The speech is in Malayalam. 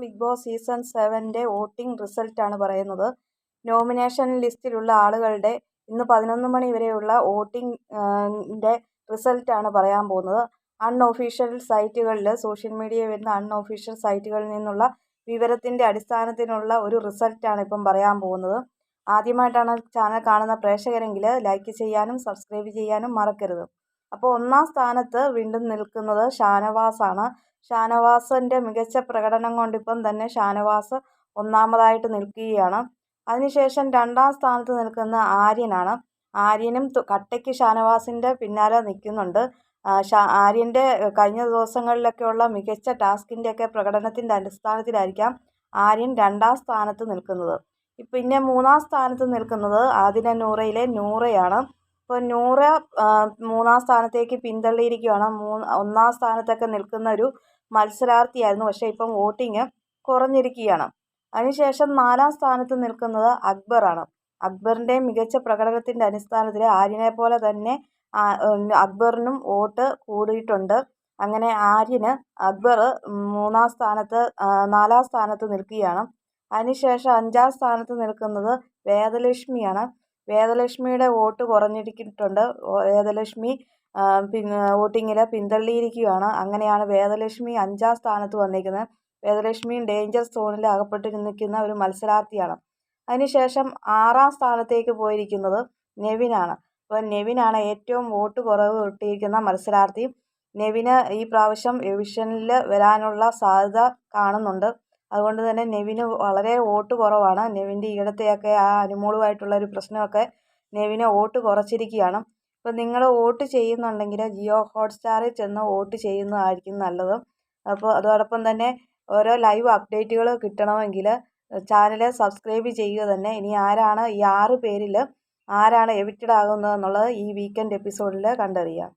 ബിഗ് ബോസ് സീസൺ സെവന്റെ വോട്ടിംഗ് റിസൾട്ടാണ് പറയുന്നത്. നോമിനേഷൻ ലിസ്റ്റിലുള്ള ആളുകളുടെ ഇന്ന് പതിനൊന്ന് മണി വരെയുള്ള വോട്ടിംഗിന്റെ റിസൾട്ടാണ് പറയാൻ പോകുന്നത്. അൺഒഫീഷ്യൽ സൈറ്റുകളിൽ സോഷ്യൽ മീഡിയ വരുന്ന അൺഒഫീഷ്യൽ സൈറ്റുകളിൽ നിന്നുള്ള വിവരത്തിന്റെ അടിസ്ഥാനത്തിലുള്ള ഒരു റിസൾട്ടാണ് ഇപ്പം പറയാൻ പോകുന്നത്. ആദ്യമായിട്ടാണ് ചാനൽ കാണുന്ന പ്രേക്ഷകരെങ്കിൽ ലൈക്ക് ചെയ്യാനും സബ്സ്ക്രൈബ് ചെയ്യാനും മറക്കരുത്. അപ്പോൾ ഒന്നാം സ്ഥാനത്ത് വീണ്ടും നിൽക്കുന്നത് ഷാനവാസാണ്. ഷാനവാസിന്റെ മികച്ച പ്രകടനം കൊണ്ടിപ്പം തന്നെ ഷാനവാസ് ഒന്നാമതായിട്ട് നിൽക്കുകയാണ്. അതിനുശേഷം രണ്ടാം സ്ഥാനത്ത് നിൽക്കുന്ന ആര്യനാണ്. ആര്യനും കട്ടയ്ക്ക് ഷാനവാസിന്റെ പിന്നാലെ നിൽക്കുന്നുണ്ട്. ആര്യന്റെ കഴിഞ്ഞ ദിവസങ്ങളിലൊക്കെയുള്ള മികച്ച ടാസ്കിന്റെയൊക്കെ പ്രകടനത്തിന്റെ അടിസ്ഥാനത്തിലായിരിക്കാം ആര്യൻ രണ്ടാം സ്ഥാനത്ത് നിൽക്കുന്നത്. പിന്നെ മൂന്നാം സ്ഥാനത്ത് നിൽക്കുന്നത് ആദിന നൂറയിലെ നൂറയാണ്. ഇപ്പോൾ നൂറ മൂന്നാം സ്ഥാനത്തേക്ക് പിന്തള്ളിയിരിക്കുകയാണ് മൂന്ന് ഒന്നാം സ്ഥാനത്തൊക്കെ നിൽക്കുന്ന ഒരു മത്സരാർത്ഥിയായിരുന്നു. പക്ഷേ ഇപ്പം വോട്ടിങ് കുറഞ്ഞിരിക്കുകയാണ്. അതിനുശേഷം നാലാം സ്ഥാനത്ത് നിൽക്കുന്നത് അക്ബറാണ്. അക്ബറിന്റെ മികച്ച പ്രകടനത്തിന്റെ അടിസ്ഥാനത്തിൽ ആര്യനെ പോലെ തന്നെ അക്ബറിനും വോട്ട് കൂടിയിട്ടുണ്ട്. അങ്ങനെ ആര്യന് അക്ബർ മൂന്നാം സ്ഥാനത്ത് നാലാം സ്ഥാനത്ത് നിൽക്കുകയാണ്. അതിനുശേഷം അഞ്ചാം സ്ഥാനത്ത് നിൽക്കുന്നത് വേദലക്ഷ്മിയാണ്. വേദലക്ഷ്മിയുടെ വോട്ട് കുറഞ്ഞിരിക്കുന്നുണ്ട്. വേദലക്ഷ്മി പിന്നെ വോട്ടിങ്ങിൽ പിന്തള്ളിയിരിക്കുകയാണ്. അങ്ങനെയാണ് വേദലക്ഷ്മി അഞ്ചാം സ്ഥാനത്ത് വന്നിരിക്കുന്നത്. വേദലക്ഷ്മിയും ഡേഞ്ചർ സോണിൽ അകപ്പെട്ട് നിൽക്കുന്ന ഒരു മത്സരാർത്ഥിയാണ്. അതിനുശേഷം ആറാം സ്ഥാനത്തേക്ക് പോയിരിക്കുന്നത് നെവിനാണ്. അപ്പോൾ നെവിനാണ് ഏറ്റവും വോട്ട് കുറവ് കിട്ടിയിരിക്കുന്ന മത്സരാർത്ഥി. നെവിന് ഈ പ്രാവശ്യം എവിഷനിൽ വരാനുള്ള സാധ്യത കാണുന്നുണ്ട്. അതുകൊണ്ട് തന്നെ നെവിന് വളരെ വോട്ട് കുറവാണ്. നെവിന്റെ ഈയിടത്തെയൊക്കെ ആ അനുമോളുമായിട്ടുള്ള ഒരു പ്രശ്നമൊക്കെ നെവിന് വോട്ട് കുറച്ചിരിക്കുകയാണ്. അപ്പോൾ നിങ്ങൾ വോട്ട് ചെയ്യുന്നുണ്ടെങ്കിൽ ജിയോ ഹോട്ട്സ്റ്റാറിൽ ചെന്ന് വോട്ട് ചെയ്യുന്നതായിരിക്കും നല്ലത്. അപ്പോൾ അതോടൊപ്പം തന്നെ ഓരോ ലൈവ് അപ്ഡേറ്റുകൾ കിട്ടണമെങ്കിൽ ചാനൽ സബ്സ്ക്രൈബ് ചെയ്യുക തന്നെ. ഇനി ആരാണ് ഈ ആറ് പേരിൽ ആരാണ് എവിക്റ്റഡ് ആകുന്നതെന്നുള്ളത് ഈ വീക്കെൻഡ് എപ്പിസോഡിൽ കണ്ടറിയാം.